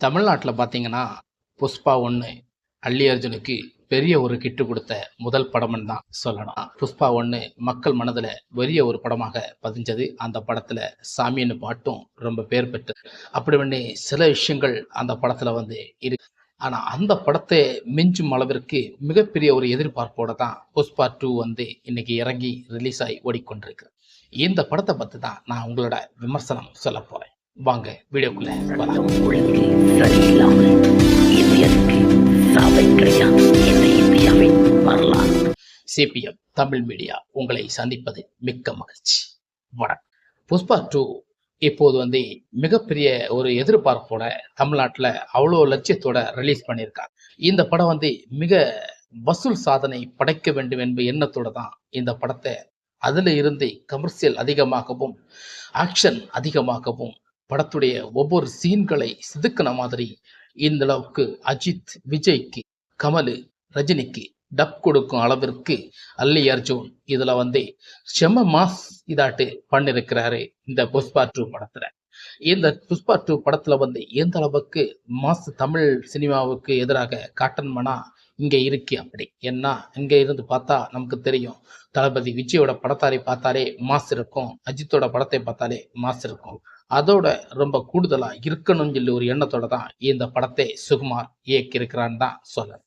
தமிழ்நாட்டில் பார்த்தீங்கன்னா புஷ்பா ஒன்று அல்லி அர்ஜுனுக்கு பெரிய ஒரு கிட்டு கொடுத்த முதல் படம்னு தான் சொல்லணும் புஷ்பா ஒன்று மக்கள் மனதில் பெரிய ஒரு படமாக பதிஞ்சது. அந்த படத்தில் சாமின்னு பாட்டும் ரொம்ப பேர் பெற்றது அப்படி பண்ணி சில விஷயங்கள் அந்த படத்தில் வந்து இருக்கு. ஆனால் அந்த படத்தை மிஞ்சும் அளவிற்கு மிகப்பெரிய ஒரு எதிர்பார்ப்போட தான் புஷ்பா டூ வந்து இன்னைக்கு இறங்கி ரிலீஸ் ஆகி ஓடிக்கொண்டிருக்கு. இந்த படத்தை பற்றி தான் நான் உங்களோட விமர்சனம் சொல்ல போகிறேன் வாங்க வீடியோக்குள்ள வரலாம் சரியில்லாமல் இந்தியனுக்கு சாவை கிடையாது இந்த இந்தியாவின் வரலாறு? சிபிஎம் தமிழ் மீடியா உங்களை சந்திப்பது மிக்க மகிழ்ச்சி. வணக்கம். புஷ்பா டூ இப்போது வந்து மிகப்பெரிய ஒரு எதிர்பார்ப்போட தமிழ்நாட்டில் அவ்வளோ லட்சியத்தோட ரிலீஸ் பண்ணியிருக்காங்க. இந்த படம் வந்து மிக வசூல் சாதனை படைக்க வேண்டும் என்ற எண்ணத்தோட தான் இந்த படத்தை அதில் இருந்து கமர்ஷியல் அதிகமாகவும் ஆக்ஷன் அதிகமாகவும் படத்துடைய ஒவ்வொரு சீன்களை சிதுக்கின மாதிரி இந்த அளவுக்கு அஜித் விஜய்க்கு கமல் ரஜினிக்கு டப் கொடுக்கும் அளவிற்கு அல்லி அர்ஜுன் இதுல வந்து செம மாஸ் இதாட்டு பண்ணிருக்கிறாரு இந்த புஷ்பா டூ படத்துல. இந்த புஷ்பா டூ படத்துல வந்து எந்த அளவுக்கு மாஸ் தமிழ் சினிமாவுக்கு எதிராக காட்டன்மனா இங்க இருக்கு அப்படி. ஏன்னா இங்க இருந்து பார்த்தா நமக்கு தெரியும். தளபதி விஜயோட படத்தாரை பார்த்தாலே மாஸ் இருக்கும். அஜித்தோட படத்தை பார்த்தாலே மாஸ் இருக்கும். அதோட ரொம்ப கூடுதலா இருக்கணும்னு சொல்லி ஒரு எண்ணத்தோட தான் இந்த படத்தை சுகுமார் இயக்கியிருக்கிறான்னு தான் சொல்ல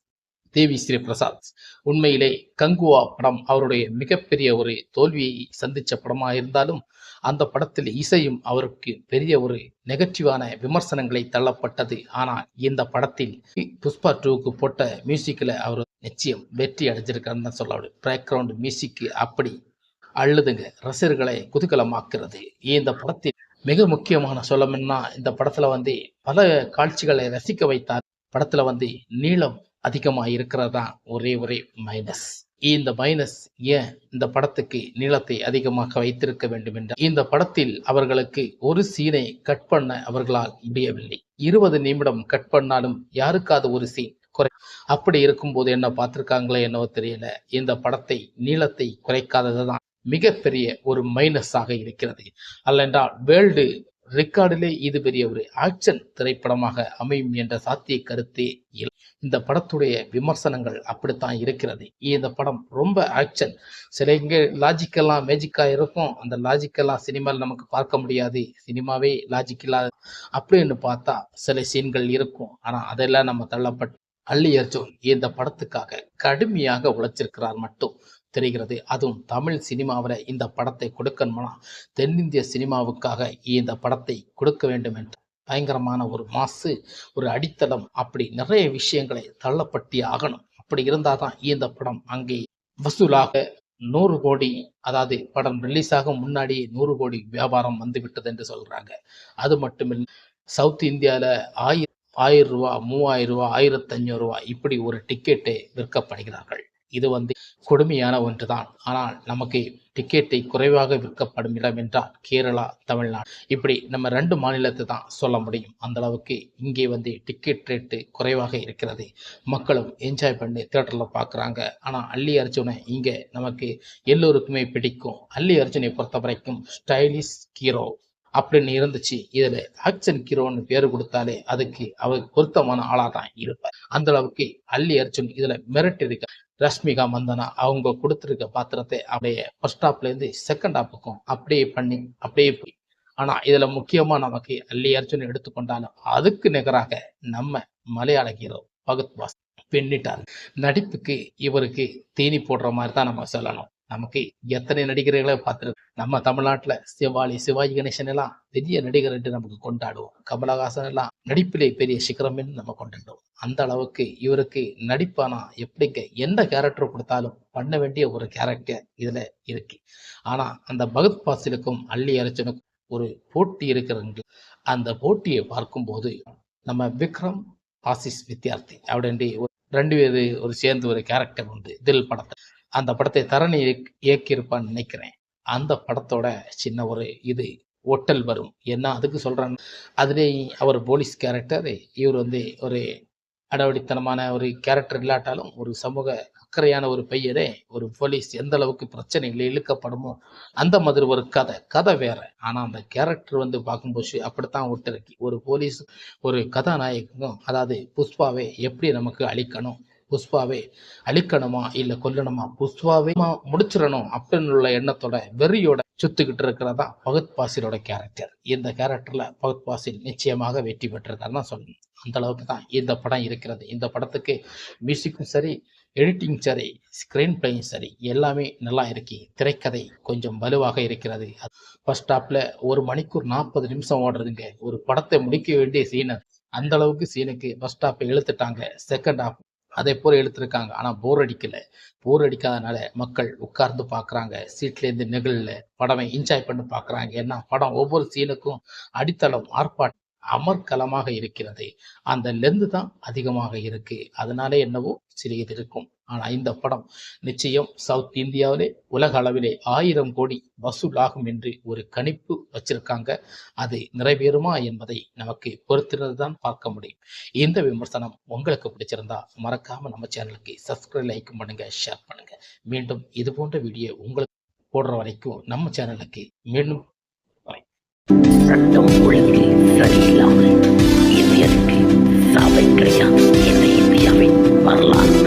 தேவி ஸ்ரீ பிரசாத் உண்மையிலே கங்குவா படம் அவருடைய மிகப்பெரிய ஒரு தோல்வியை சந்திச்ச படமா இருந்தாலும் அந்த படத்தில் இசையும் அவருக்கு பெரிய ஒரு நெகட்டிவான விமர்சனங்களை தள்ளப்பட்டது. ஆனால் இந்த படத்தில் புஷ்பா டூக்கு போட்ட மியூசிக்கில் அவர் நிச்சயம் வெற்றி அடைஞ்சிருக்காருன்னு தான் சொல்ல பேக்ரவுண்ட் மியூசிக் அப்படி அழுதுங்க ரசிகர்களை குதூகலமாக்குறது. இந்த படத்தில் மிக முக்கியமான சொல்லணும்னா இந்த படத்துல வந்து பல காட்சிகளை ரசிக்க வைத்தார். படத்துல வந்து நீளம் அதிகமா இருக்கிறதா? ஒரே ஒரே மைனஸ் இந்த மைனஸ் ஏன் இந்த படத்துக்கு நீளத்தை அதிகமாக வைத்திருக்க வேண்டும் என்ற? இந்த படத்தில் அவர்களுக்கு ஒரு சீனை கட் பண்ண அவர்களால் முடியவில்லை. இருபது நிமிடம் கட் பண்ணாலும் யாருக்காவது ஒரு சீன் குறை அப்படி இருக்கும்போது என்ன பார்த்திருக்காங்களோ என்னவோ தெரியல. இந்த படத்தை நீளத்தை குறைக்காதது தான் மிகப்பெரிய ஒரு மைனஸாக இருக்கிறது. அல்லென்றால் வேர்ல்டு ரெக்கார்டிலே இது பெரிய ஒரு ஆக்ஷன் திரைப்படமாக அமையும் என்ற சாத்திய கருத்தே இல்லை. இந்த படத்துடைய விமர்சனங்கள் அப்படித்தான் இருக்கிறது. இந்த படம் ரொம்ப ஆக்ஷன் சில இங்கே லாஜிக்கெல்லாம் மேஜிக்கா இருக்கும். அந்த லாஜிக்கெல்லாம் சினிமாவில் நமக்கு பார்க்க முடியாது. சினிமாவே லாஜிக் இல்லாத அப்படின்னு பார்த்தா சில சீன்கள் இருக்கும். ஆனா அதெல்லாம் நம்ம தள்ளப்பட்டு அல்லி அர்ஜுன் இந்த படத்துக்காக கடுமையாக உழைச்சிருக்கிறார் மட்டும். தெரிகிறது. அதுவும் தமிழ் சினிமாவில் இந்த படத்தை கொடுக்கணும்னா தென்னிந்திய சினிமாவுக்காக இந்த படத்தை கொடுக்க வேண்டும் என்று பயங்கரமான ஒரு மாசு ஒரு அடித்தளம். அப்படி நிறைய விஷயங்களை தள்ளப்பட்டி ஆகணும். அப்படி இருந்தால் தான் இந்த படம் அங்கே வசூலாக நூறு கோடி அதாவது படம் ரிலீஸ் ஆக முன்னாடியே நூறு கோடி வியாபாரம் வந்து விட்டது என்று சொல்றாங்க. அது மட்டுமில்லை சவுத் இந்தியாவில் ஆயிரம் ஆயிரம் ரூபா மூவாயிரம் ரூபா ஆயிரத்தி ஐநூறு ரூபா இப்படி ஒரு டிக்கெட்டை விற்கப்படுகிறார்கள். இது வந்து கொடுமையான ஒன்றுதான். ஆனால் நமக்கு டிக்கெட்டை குறைவாக விற்கப்படும் இடம் என்றால் கேரளா தமிழ்நாடு. இப்படி நம்ம ரெண்டு மாநிலத்தை தான் சொல்ல முடியும். அந்த அளவுக்கு இங்கே வந்து டிக்கெட் ரேட்டு குறைவாக இருக்கிறது. மக்களும் என்ஜாய் பண்ணி தேட்டரில் பார்க்குறாங்க. ஆனால் அல்லி அர்ஜுனை இங்கே நமக்கு எல்லோருக்குமே பிடிக்கும். அல்லி அர்ஜுனை பொறுத்த வரைக்கும் ஸ்டைலிஷ் ஹீரோ அப்படின்னு இருந்துச்சு. இதுல ஆக்ஷன் ஹீரோன்னு பேர் கொடுத்தாலே அதுக்கு அவருக்கு பொருத்தமான ஆளாக தான் இருப்பார். அந்த அளவுக்கு அல்லி அர்ஜுன் இதுல மிரட்டி இருக்க ரஷ்மிகா மந்தனா அவங்க கொடுத்துருக்க பாத்திரத்தை அப்படியே ஃபர்ஸ்ட் ஹாப்ல இருந்து செகண்ட் ஹாப்புக்கும் அப்படியே பண்ணி அப்படியே போய். ஆனா இதுல முக்கியமா நமக்கு அல்லி அர்ஜுன் எடுத்துக்கொண்டாலும் அதுக்கு நிகராக நம்ம மலையாள ஹீரோ பகத் பாஸ் பின்னிட்டார். நடிப்புக்கு இவருக்கு தீனி போடுற மாதிரி தான் நம்ம சொல்லணும். நமக்கு எத்தனை நடிகர்களை பார்த்துருக்கோம் நம்ம தமிழ்நாட்டுல சிவாலி சிவாஜி கணேசன் எல்லாம் பெரிய நடிகர் என்று நமக்கு கொண்டாடுவோம். கமலஹாசன் எல்லாம் நடிப்பிலே பெரிய சிகரம் என்று நம்ம கொண்டாடுவோம். அந்த அளவுக்கு இவருக்கு நடிப்பானா எப்படிங்க எந்த கேரக்டர் கொடுத்தாலும் பண்ண வேண்டிய ஒரு கேரக்டர் இதுல இருக்கு. ஆனா அந்த பகத் பாசிலுக்கும் அள்ளி அரிச்சனுக்கும் ஒரு போட்டி இருக்கிறாங்க அந்த போட்டியை பார்க்கும்போது நம்ம விக்ரம் ஆசிஸ் வித்யார்த்தி அப்படின்ட்டு ரெண்டு பேர் ஒரு சேர்ந்து ஒரு கேரக்டர் உண்டு. தில் படத்தை அந்த படத்தை தரணி இயக்கியிருப்பான்னு நினைக்கிறேன். அந்த படத்தோட சின்ன ஒரு இது ஒட்டல் வரும். என்ன அதுக்கு சொல்கிறாங்க அதிலே அவர் போலீஸ் கேரக்டர் இவர் வந்து ஒரு அடவடித்தனமான ஒரு கேரக்டர் இல்லாட்டாலும் ஒரு சமூக அக்கறையான ஒரு பையனே ஒரு போலீஸ் எந்த அளவுக்கு பிரச்சனைகள் இழுக்கப்படுமோ அந்த மாதிரி ஒரு கதை. கதை வேற. ஆனால் அந்த கேரக்டர் வந்து பார்க்கும்போது அப்படித்தான் விட்டுருக்கு ஒரு போலீஸ் ஒரு கதாநாயகனும் அதாவது புஷ்பாவை எப்படி நமக்கு அழிக்கணும்? புஷ்பாவே அழிக்கணுமா இல்ல கொல்லணுமா? புஷ்பாவே முடிச்சிடணும் அப்படின்னு உள்ள எண்ணத்தோட வெறியோட சுத்துக்கிட்டு இருக்கிறதா பகத் பாசிலோட கேரக்டர் இந்த கேரக்டர்ல பகத் பாசில் நிச்சயமாக வெற்றி பெற்றிருக்காருன்னு சொல்லணும். அந்த அளவுக்கு தான் இந்த படம் இருக்கிறது. இந்த படத்துக்கு மியூசிக்கும் சரி எடிட்டிங் சரி ஸ்க்ரீன் பிளேயும் சரி எல்லாமே நல்லா இருக்கு. திரைக்கதை கொஞ்சம் வலுவாக இருக்கிறது. ஃபர்ஸ்ட் ஸ்டாப்ல ஒரு மணிக்கூர் நாற்பது நிமிஷம் ஓடுறதுங்க. ஒரு படத்தை முடிக்க வேண்டிய சீனர் அந்த அளவுக்கு சீனுக்கு ஃபர்ஸ்ட் ஸ்டாப்பை இழுத்துட்டாங்க. செகண்ட் ஹாப் அதே போல் எடுத்திருக்காங்க ஆனால் போர் அடிக்கலை. போர் அடிக்காதனால மக்கள் உட்கார்ந்து பார்க்குறாங்க சீட்லேருந்து நெகிழில் நெகிழல படமை என்ஜாய் பண்ணி பார்க்குறாங்க ஏன்னா படம் ஒவ்வொரு சீனுக்கும் அடித்தளம் ஆர்ப்பாட்டம் அமர்க்கலமாக இருக்கிறது. அந்த லெந்து தான் அதிகமாக இருக்கு. அதனாலே என்னவோ சிறியது இருக்கும். ஆனால் இந்த படம் நிச்சயம் சவுத் இந்தியாவிலே உலக அளவிலே ஆயிரம் கோடி வசூல் ஆகும் என்று ஒரு கணிப்பு வச்சிருக்காங்க. அது நிறைவேறுமா என்பதை நமக்கு பொறுத்திருந்து தான் பார்க்க முடியும். இந்த விமர்சனம் உங்களுக்கு பிடிச்சிருந்தா மறக்காம நம்ம சேனலுக்கு சப்ஸ்கிரைப் லைக் பண்ணுங்க ஷேர் பண்ணுங்க. மீண்டும் இது போன்ற வீடியோ உங்களுக்கு போடுற வரைக்கும் நம்ம சேனலுக்கு மீண்டும் சட்டம் ஒழுங்கு சரியில்லாமல் இந்தியருக்கு சாவை கிடையாது என்ற இந்தியாவின் வரலாறு.